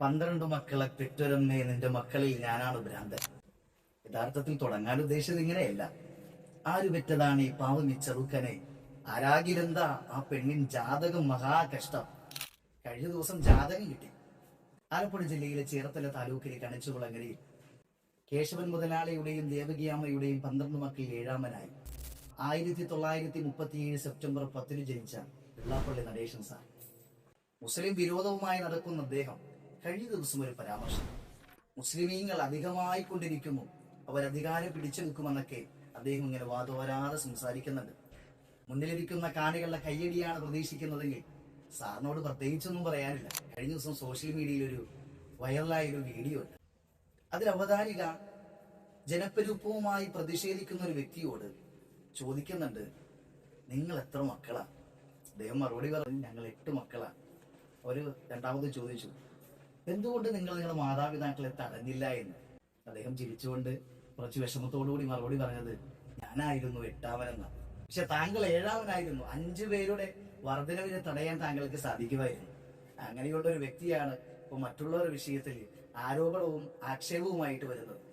പന്ത്രണ്ട് മക്കളെ പെറ്റൊരമ്മേ നിന്റെ മക്കളിൽ ഞാനാണ് ഭ്രാന്തൻ. യഥാർത്ഥത്തിൽ തുടങ്ങാൻ ഉദ്ദേശിച്ചത് ഇങ്ങനെയല്ല. ആര് പെറ്റതാണ് ഈ പാവം ഈ ചെറുക്കനെ? ആരാകിലെന്താ ആ പെണ്ണിൻ ജാതകം മഹാകഷ്ടം? കഴിഞ്ഞ ദിവസം ജാതകം കിട്ടി. ആലപ്പുഴ ജില്ലയിലെ ചേർത്തല താലൂക്കിലെ കണിച്ചുകുളങ്ങരയിൽ കേശവൻ മുതലാളിയുടെയും ദേവകിയാമ്മയുടെയും പന്ത്രണ്ട് മക്കളിൽ ഏഴാമനായി. ആയിരത്തി തൊള്ളായിരത്തി മുപ്പത്തിയേഴ് സെപ്റ്റംബർ പത്തിന് ജനിച്ച വെള്ളാപ്പള്ളി നടേശൻ സാർ. മുസ്ലിം വിരോധവുമായി നടക്കുന്ന അദ്ദേഹം കഴിഞ്ഞ ദിവസം ഒരു പരാമർശം. മുസ്ലിമീങ്ങൾ അധികമായി കൊണ്ടിരിക്കുന്നു അവർ അധികാരം പിടിച്ചു നിൽക്കുമെന്നൊക്കെ അദ്ദേഹം ഇങ്ങനെ വാതോരാതെ സംസാരിക്കുന്നുണ്ട്. മുന്നിലിരിക്കുന്ന കാണികളുടെ കയ്യടിയാണ് പ്രതീക്ഷിക്കുന്നതെങ്കിൽ സാറിനോട് പ്രത്യേകിച്ചൊന്നും പറയാനില്ല. കഴിഞ്ഞ ദിവസം സോഷ്യൽ മീഡിയയിൽ ഒരു വൈറലായ ഒരു വീഡിയോ ഉണ്ട്. അതിൽ അവതാരിക പ്രതിഷേധിക്കുന്ന ഒരു വ്യക്തിയോട് ചോദിക്കുന്നുണ്ട് നിങ്ങൾ എത്ര മക്കളാ? അദ്ദേഹം മറുപടി പറഞ്ഞു ഞങ്ങൾ എട്ട് മക്കളാ. ഒരു രണ്ടാമത് ചോദിച്ചു എന്തുകൊണ്ട് നിങ്ങൾ നിങ്ങളുടെ മാതാപിതാക്കളെ തടഞ്ഞില്ല എന്ന്? അദ്ദേഹം ചിരിച്ചുകൊണ്ട് കുറച്ച് വിഷമത്തോടുകൂടി മറുപടി പറഞ്ഞത് ഞാനായിരുന്നു എട്ടാമനെന്ന. പക്ഷെ താങ്കൾ ഏഴാമനായിരുന്നു. അഞ്ചു പേരുടെ വർധനവിനെ തടയാൻ താങ്കൾക്ക് സാധിക്കുമായിരുന്നു. അങ്ങനെയുള്ള ഒരു വ്യക്തിയാണ് ഇപ്പൊ മറ്റുള്ളവരുടെ വിഷയത്തിൽ ആരോപണവും ആക്ഷേപവുമായിട്ട് വരുന്നത്.